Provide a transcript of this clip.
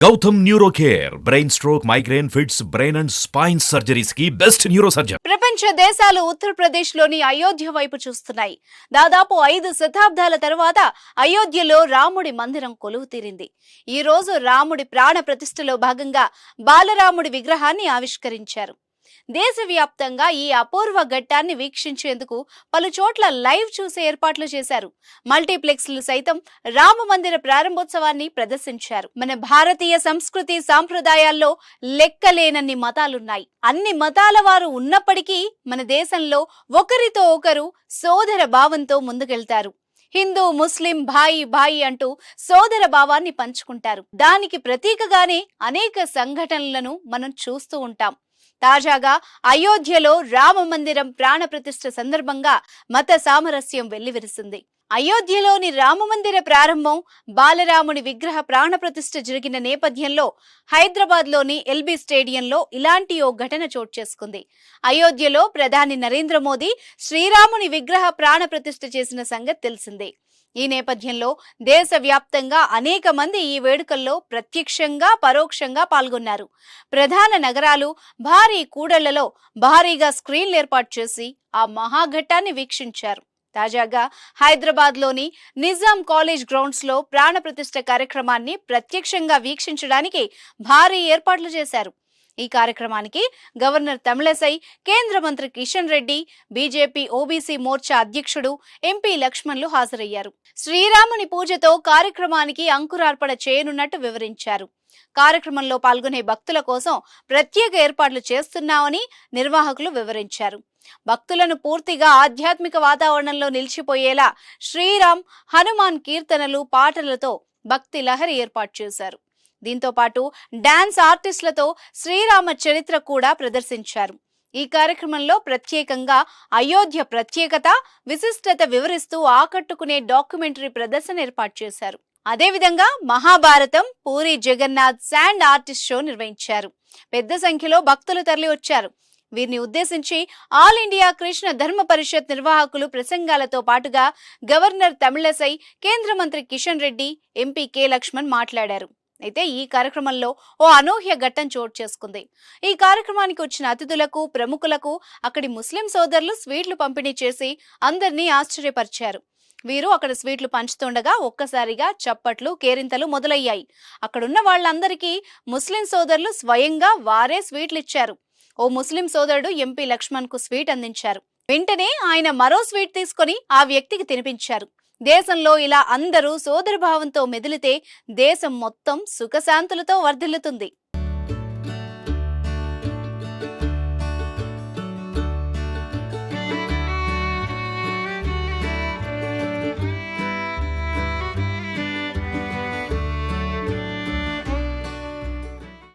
Gautam neuro care brain stroke migraine fits brain and spine సర్జరీస్కి best neuro surgeon ప్రపంచ దేశాలు ఉత్తరప్రదేశ్లోని అయోధ్య వైపు చూస్తున్నాయి. దాదాపు ఐదు శతాబ్దాల తరువాత అయోధ్యలో రాముడి మందిరం కొలువు తీరింది ఈ రోజు రాముడి ప్రాణ ప్రతిష్ఠలో భాగంగా బాలరాముడి విగ్రహాన్ని ఆవిష్కరించారు. దేశవ్యాప్తంగా ఈ అపూర్వ ఘట్టాన్ని వీక్షించేందుకు పలు చోట్ల లైవ్ చూసే ఏర్పాట్లు చేశారు. మల్టీప్లెక్స్లు సైతం రామ మందిర ప్రారంభోత్సవాన్ని ప్రదర్శించారు. మన భారతీయ సంస్కృతి సాంప్రదాయాల్లో లెక్కలేనన్ని మతాలున్నాయి. అన్ని మతాల వారు ఉన్నప్పటికీ మన దేశంలో ఒకరితో ఒకరు సోదర భావంతో ముందుకెళ్తారు. హిందూ ముస్లిం భాయి భాయి అంటూ సోదర భావాన్ని పంచుకుంటారు. దానికి ప్రతీకగానే అనేక సంఘటనలను మనం చూస్తూ ఉంటాం. తాజాగా అయోధ్యలో రామ మందిరం ప్రాణప్రతిష్ఠ సందర్భంగా మత సామరస్యం వెల్లివిరిసింది. అయోధ్యలోని రామమందిర ప్రారంభం బాలరాముని విగ్రహ ప్రాణప్రతిష్ఠ జరిగిన నేపథ్యంలో హైదరాబాద్లోని ఎల్బీ స్టేడియంలో ఇలాంటి ఓ ఘటన చోటు చేసుకుంది. అయోధ్యలో ప్రధాని నరేంద్ర మోదీ శ్రీరాముని విగ్రహ ప్రాణప్రతిష్ఠ చేసిన సంగతి తెలిసిందే. ఈ నేపథ్యంలో దేశవ్యాప్తంగా అనేక మంది ఈ వేడుకల్లో ప్రత్యక్షంగా పరోక్షంగా పాల్గొన్నారు. ప్రధాన నగరాలు భారీ కూడళ్ళలో భారీగా స్క్రీన్లు ఏర్పాటు చేసి ఆ మహాఘట్టాన్ని వీక్షించారు. తాజాగా హైదరాబాద్లోని నిజాం కాలేజ్ గ్రౌండ్స్లో ప్రాణప్రతిష్ఠ కార్యక్రమాన్ని ప్రత్యక్షంగా వీక్షించడానికి భారీ ఏర్పాట్లు చేశారు. ఈ కార్యక్రమానికి గవర్నర్ తమిళసై కేంద్ర మంత్రి కిషన్ రెడ్డి బీజేపీ ఓబీసీ మోర్చా అధ్యక్షుడు ఎంపీ లక్ష్మణ్లు హాజరయ్యారు. శ్రీరాముని పూజతో కార్యక్రమానికి అంకురార్పణ చేయనున్నట్టు వివరించారు. కార్యక్రమంలో పాల్గొనే భక్తుల కోసం ప్రత్యేక ఏర్పాట్లు చేస్తున్నామని నిర్వాహకులు వివరించారు. భక్తులను పూర్తిగా ఆధ్యాత్మిక వాతావరణంలో నిలిచిపోయేలా శ్రీరామ్ హనుమాన్ కీర్తనలు పాటలతో భక్తి లహరి ఏర్పాటు చేశారు. దీంతో పాటు డాన్స్ ఆర్టిస్టులతో శ్రీరామ చరిత్ర కూడా ప్రదర్శించారు. ఈ కార్యక్రమంలో ప్రత్యేకంగా అయోధ్య ప్రత్యేకత విశిష్టత వివరిస్తూ ఆకట్టుకునే డాక్యుమెంటరీ ప్రదర్శన ఏర్పాటు చేశారు. అదేవిధంగా Mahabharatam Puri Jagannath sand artist show నిర్వహించారు. పెద్ద సంఖ్యలో భక్తులు తరలి వచ్చారు వీరిని ఉద్దేశించి ఆల్ ఇండియా కృష్ణ ధర్మ పరిషత్ నిర్వాహకులు ప్రసంగాలతో పాటుగా గవర్నర్ తమిళసై కేంద్ర మంత్రి కిషన్ రెడ్డి ఎంపీ కె లక్ష్మణ్ మాట్లాడారు. అయితే ఈ కార్యక్రమంలో ఓ అనూహ్య ఘట్టం చోటు చేసుకుంది. ఈ కార్యక్రమానికి వచ్చిన అతిథులకు ప్రముఖులకు అక్కడి ముస్లిం సోదరులు స్వీట్లు పంపిణీ చేసి అందరినీ ఆశ్చర్యపరిచారు. వీరు అక్కడ స్వీట్లు పంచుతుండగా ఒక్కసారిగా చప్పట్లు కేరింతలు మొదలయ్యాయి. అక్కడున్న వాళ్ళందరికీ ముస్లిం సోదరులు స్వయంగా వారే స్వీట్లు ఇచ్చారు ఓ ముస్లిం సోదరుడు ఎంపీ లక్ష్మణ్కు స్వీట్ అందించారు. వెంటనే ఆయన మరో స్వీట్ తీసుకొని ఆ వ్యక్తికి తినిపించారు. దేశంలో ఇలా అందరూ సోదరభావంతో మెదిలితే దేశం మొత్తం సుఖశాంతులతో వర్ధిల్లుతుంది.